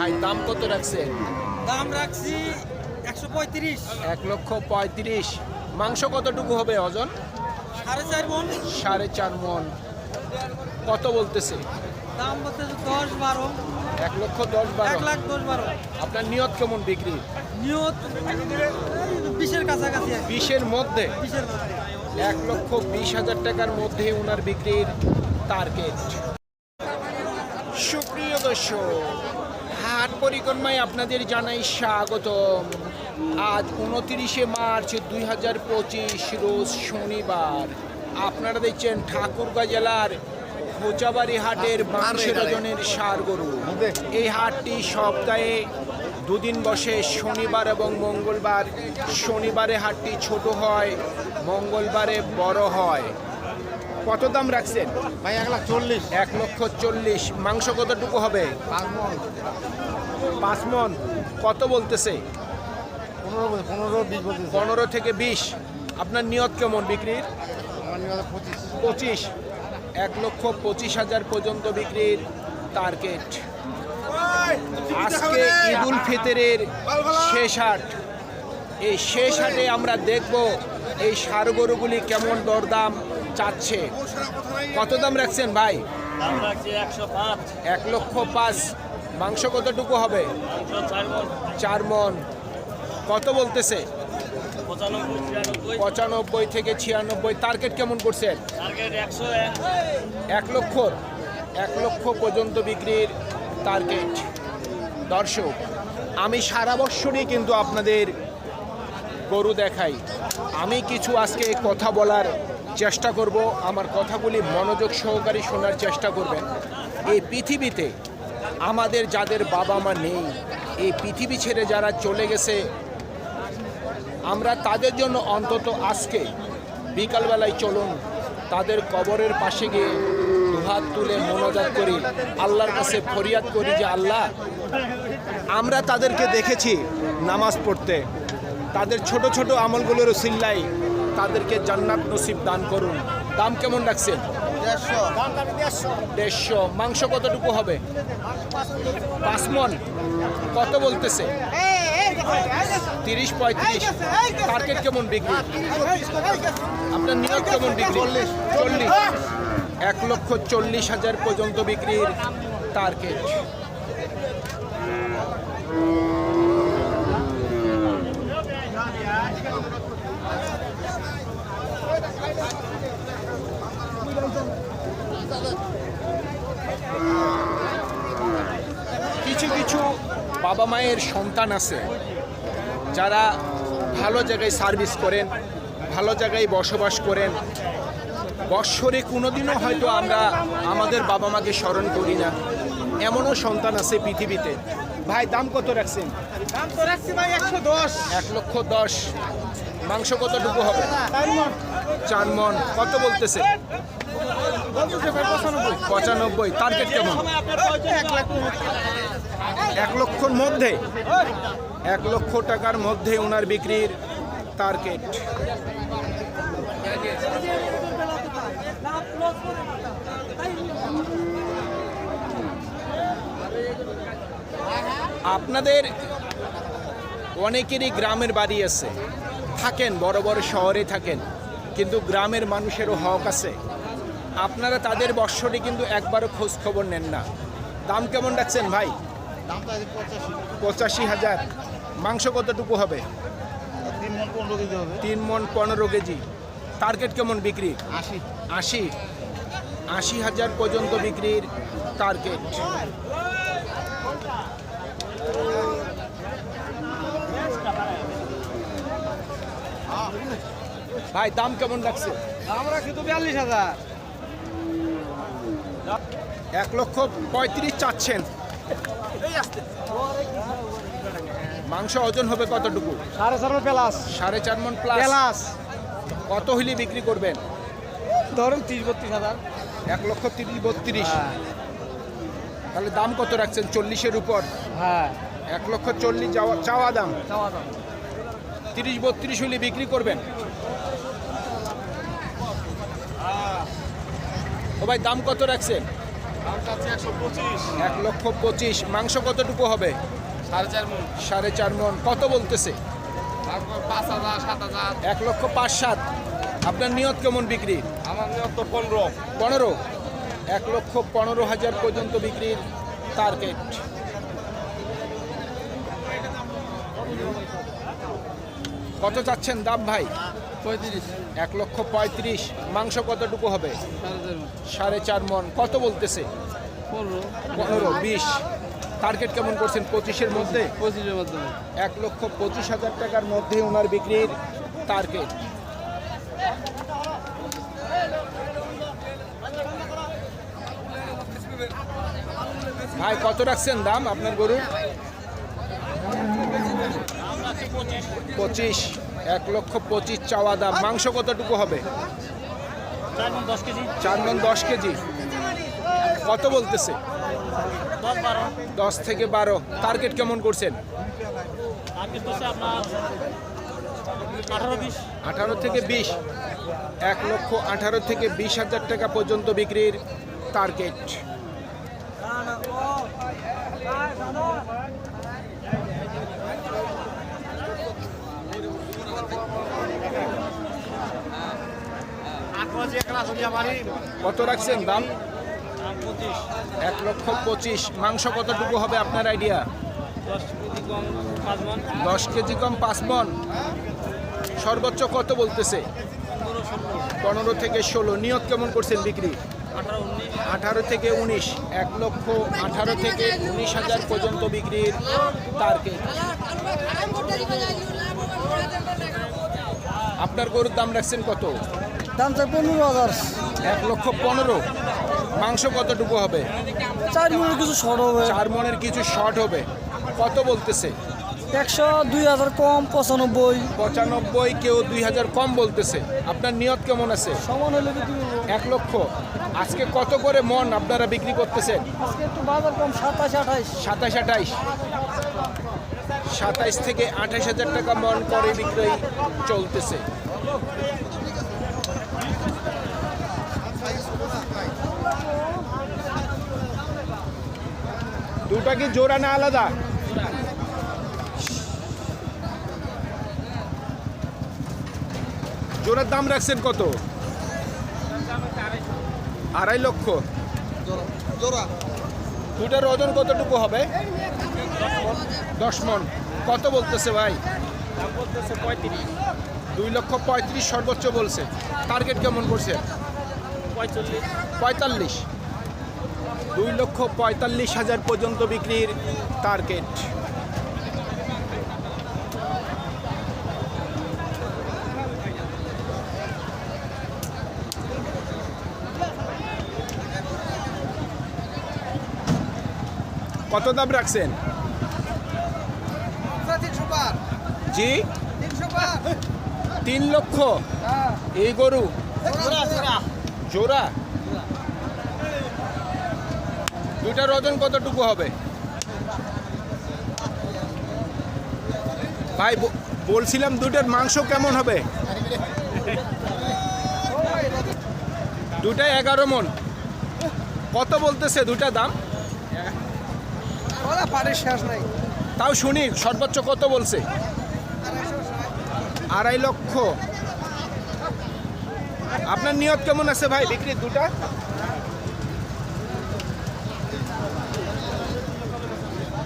ভাই দাম কত রাখছেন? দাম রাখছি একশো পঁয়ত্রিশ। এক লক্ষ পঁয়ত্রিশ। মাংস কতটুকু হবে ওজন সাড়ে চার মন। সাড়ে চার মন। কত বলতেছে? দাম বলতে দশ বারো। এক লক্ষ দশ বারো। এক লাখ দশ বারো। আপনার নিয়ত কেমন বিক্রি? নিয়ত বিশের কাছাকাছি বিশের মধ্যে। এক লক্ষ বিশ হাজার টাকার মধ্যে ওনার বিক্রির টার্গেট। সুপ্রিয় দর্শক হাট পরিক্রমায় আপনাদের জানাই স্বাগতম। আজ উনতিরিশে মার্চ দুই হাজার পঁচিশ রোজ শনিবার। আপনারা দেখছেন ঠাকুরগাঁ জেলার খোঁচাবাড়ি হাটের বাংশের ওজনের সার গরু। এই হাটটি সপ্তাহে দুদিন বসে শনিবার এবং মঙ্গলবার। শনিবারে হাটটি ছোট হয় মঙ্গলবারে বড় হয়। কত দাম রাখছেন? ভাই এক লাখ চল্লিশ। এক লক্ষ চল্লিশ। মাংস কতটুকু হবে? পাঁচ মন কত বলতেছে? পনেরো পনেরো বিশ পনেরো থেকে বিশ। আপনার নিয়ত কেমন বিক্রির? পঁচিশ। এক লক্ষ পঁচিশ হাজার পর্যন্ত বিক্রির টার্গেট আজকে ঈদ উল ফিতরের শেষ হাট। এই শেষ হাটে আমরা দেখব এই সার গরুগুলি কেমন দরদাম। চাচ্ছে। কত দাম রাখছেন ভাই? এক লক্ষ পাঁচ। মাংস কতটুকু হবে? চার মন। কত বলতেছে? পঁচানব্বই থেকে ছিয়ানব্বই। টার্গেট কেমন করছেন এক। এক লক্ষ এক লক্ষ পর্যন্ত বিক্রির টার্গেট দর্শক আমি সারা বৎসরই কিন্তু আপনাদের গরু দেখাই। আমি কিছু আজকে কথা বলার চেষ্টা করব আমার কথাগুলি মনোযোগ সহকারে শোনার চেষ্টা করবেন। এই পৃথিবীতে আমাদের যাদের বাবা মা নেই, এই পৃথিবী ছেড়ে যারা চলে গেছে, আমরা তাদের জন্য অন্তত আজকে বিকালবেলায় চলুন, তাদের কবরের পাশে গিয়ে দুহাত তুলে মনোজাত করি। আল্লাহর কাছে ফরিয়াদ করি যে, আল্লাহ, আমরা তাদেরকে দেখেছি নামাজ পড়তে। তাদের ছোট ছোট আমলগুলোরও সিল্লাই তাদেরকে জান্নাত নসিব দান করুন। দাম কেমন রাখছেন? দেড়শো। মাংস কতটুকু হবে? পাঁচ মন কত বলতেছে? তিরিশ পঁয়ত্রিশ। টার্গেট কেমন বিক্রি? আপনার নিয়োগ কেমন বিক্রি? চল্লিশ। এক লক্ষ চল্লিশ হাজার পর্যন্ত বিক্রির টার্গেট। কিছু কিছু বাবা মায়ের সন্তান আছে যারা ভালো জায়গায় সার্ভিস করেন ভালো জায়গায় বসবাস করেন। বৎসরে কোনোদিনও হয়তো আমরা আমাদের বাবা মাকে স্মরণ করি না। এমনও সন্তান আছে পৃথিবীতে। ভাই দাম কত রাখছেন? দাম তো রাখছি ভাই একশো দশ। এক লক্ষ দশ। মাংস কতটুকু হবে? চার মন। কত বলতেছে? পঁচানব্বই। টার্গেট কেমন? এক লাখ এক লক্ষর মধ্যে, এক লক্ষ টাকার মধ্যে ওনার বিক্রির টার্গেট আপনাদের অনেকেরই গ্রামের বাড়ি আছে। থাকেন, বড় বড় শহরে থাকেন, কিন্তু গ্রামের মানুষেরও হক আছে। আপনারা তাদের বৎসরে কিন্তু একবারও খোঁজ খবর নেন না। দাম কেমন রাখছেন ভাই? পঁচাশি। হাজার। মাংস কতটুকু হবে? তিন মন পনেরো কেজি হবে। তিন মন পনেরো কেজি। টার্গেট কেমন বিক্রি? আশি। আশি? আশি হাজার পর্যন্ত বিক্রির টার্গেট। ভাই দাম কেমন রাখছে দাম রাখছি তো বিয়াল্লিশ হাজার। এক লক্ষ পঁয়ত্রিশ চাচ্ছেন। মাংস ওজন হবে কতটুকু? সাড়ে চার মন প্লাস। সাড়ে চার মন প্লাস। প্লাস। কত হইলে বিক্রি করবেন? ধরুন তিরিশ বত্রিশ হাজার। এক লক্ষ তিরিশ বত্রিশ। হ্যাঁ। তাহলে দাম কত রাখছেন? চল্লিশের উপর। হ্যাঁ। এক লক্ষ চল্লিশ যাওয়া চাওয়া দাম। চাওয়া দাম। তিরিশ বত্রিশ হলে বিক্রি করবেন। ও ভাই দাম কত রাখছেন? এক লক্ষ পঁচিশ। মাংস কতটুকু হবে? সাড়ে চার মন। কত বলতেছে? এক লক্ষ পাঁচ সাত। আপনার নিয়ত কেমন বিক্রি? আমার নিয়ত তো পনেরো। পনেরো? এক লক্ষ পনেরো হাজার পর্যন্ত বিক্রির টার্গেট কত চাচ্ছেন দাম ভাই? পঁয়ত্রিশ। এক লক্ষ পঁয়ত্রিশ। মাংস কতটুকু হবে? সাড়ে চার মন। কত বলতেছে? পনেরো। বিশ। টার্গেট কেমন করছেন পঁচিশের মধ্যে? পঁচিশের মাধ্যমে। এক লক্ষ পঁচিশ হাজার টাকার মধ্যে ওনার বিক্রির টার্গেট ভাই কত রাখছেন দাম আপনার গরু পঁচিশ এক লক্ষ পঁচিশ চাওয়া দাম। মাংস কতটুকু হবে? চার মন দশ কেজি। কত বলতেছে? দশ থেকে বারো। টার্গেট কেমন করছেন? আঠারো থেকে বিশ। এক লক্ষ আঠারো থেকে বিশ হাজার টাকা পর্যন্ত বিক্রির টার্গেট কত রাখছেন দাম? এক লক্ষ পঁচিশ। মাংস কতটুকু হবে আপনার আইডিয়া? দশ কেজি কম পাঁচ মন। সর্বোচ্চ কত বলতেছে? পনেরো থেকে ষোলো। নিয়ত কেমন করছেন বিক্রি? আঠারো থেকে উনিশ। এক লক্ষ আঠারো থেকে উনিশ হাজার পর্যন্ত বিক্রির টার্গেট আপনার গরুর দাম রাখছেন কত? দাম চাই পনেরো হাজার। এক লক্ষ পনেরো। মাংস কতটুকু হবে? চার মিনিট কিছু শর্ট হবে। চার মনের কিছু শর্ট হবে। কত বলতেছে? একশো দুই হাজার কম পঁচানব্বই। পঁচানব্বই কেউ দুই হাজার কম বলতেছে। আপনার নিয়ত কেমন আছে? সমান হলে এক লক্ষ। আজকে কত করে মন আপনারা বিক্রি করতেছেন? আজকে একটু বাজার কম সাতাশ আঠাইশ সাতাশ আঠাইশ সাতাইশ থেকে আঠাশ হাজার টাকা মন করে বিক্রয় চলতেছে। দুটা কি জোড়া না আলাদা? জোড়ার দাম রাখছেন কত? আড়াই লক্ষ। জোড়া। দুটার ওজন কতটুকু হবে? দশ মন। কত বলতেছে ভাই? বলতেছে পঁয়ত্রিশ দুই লক্ষ পঁয়ত্রিশ সর্বোচ্চ বলছে। টার্গেট কেমন করছে? পঁয়তাল্লিশ পঁয়তাল্লিশ। দুই লক্ষ পঁয়তাল্লিশ হাজার পর্যন্ত বিক্রির টার্গেট। কত দাম রাখছেন? জি। তিন লক্ষ। এই গরু? জোড়া? দুইটার ওজন কতটুকু হবে? ভাই বলছিলাম দুইটার মাংস কেমন হবে? দুটাই এগারো মন। কত বলতেছে দুটা দাম? পারে শেষ নাই। তাও শুনি সর্বোচ্চ কত বলছে? আড়াই লক্ষ। আপনার নিয়ত কেমন আছে ভাই বিক্রি দুটা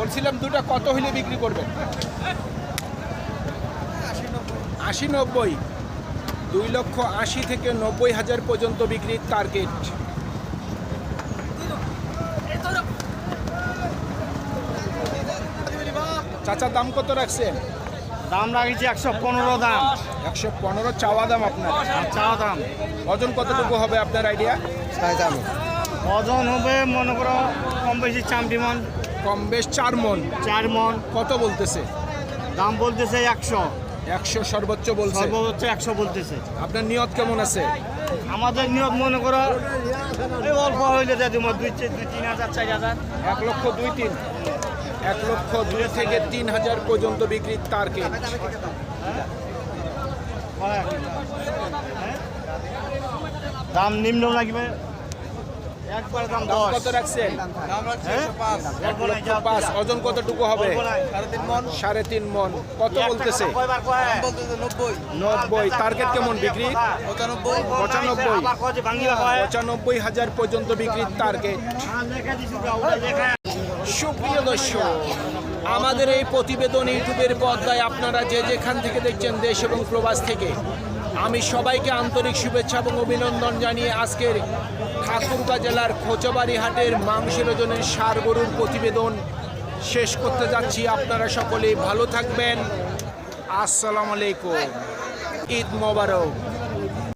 বলছিলাম দুটা কত হইলে বিক্রি করবেন? আশি নব্বই। দুই লক্ষ আশি থেকে নব্বই হাজার পর্যন্ত বিক্রির টার্গেট চাচা দাম কত রাখছেন? দাম রাখছি একশো পনেরো দাম। একশো পনেরো চাওয়া দাম আপনার। চাওয়া দাম। ওজন কতটুকু হবে আপনার আইডিয়া ওজন হবে মনে করো কম বেশি চামটি মন কম বেশ চার মন। চার মন। কত বলতেছে? দাম বলতেছে একশো। একশো সর্বোচ্চ বলছে। সর্বোচ্চ একশো বলতেছে। আপনার নিয়ত কেমন আছে? আমাদের নিয়ত মনে করো এই অল্প হইলে যাতে দুই দুই তিন হাজার চার হাজার। এক লক্ষ দুই তিন। এক লক্ষ দুই থেকে তিন হাজার পর্যন্ত বিক্রির টার্গেট দাম নিম্ন লাগবে। একবার দাম দাম কত রাখছেন? হ্যাঁ? পাঁচ। ওজন কতটুকু হবে? সাড়ে তিন মন। কত বলতেছে? টাকা কয়বার কয়? নব্বই। টার্গেট কেমন বিক্রি? পঁচানব্বই। পঁচানব্বই। হাজার পর্যন্ত বিক্রির টার্গেট। সুপ্রিয় দর্শক আমাদের এই প্রতিবেদন ইউটিউবের পর্দায় আপনারা যে যেখান থেকে দেখছেন দেশ এবং প্রবাস থেকে আমি সবাইকে আন্তরিক শুভেচ্ছা এবং অভিনন্দন জানিয়ে আজকের ঠাকুরগা জেলার খোঁচবাড়ি হাটের মাংসের ওজনের সার গরুর প্রতিবেদন শেষ করতে যাচ্ছি। আপনারা সকলে ভালো থাকবেন। আসসালামু আলাইকুম। ঈদ মোবারক।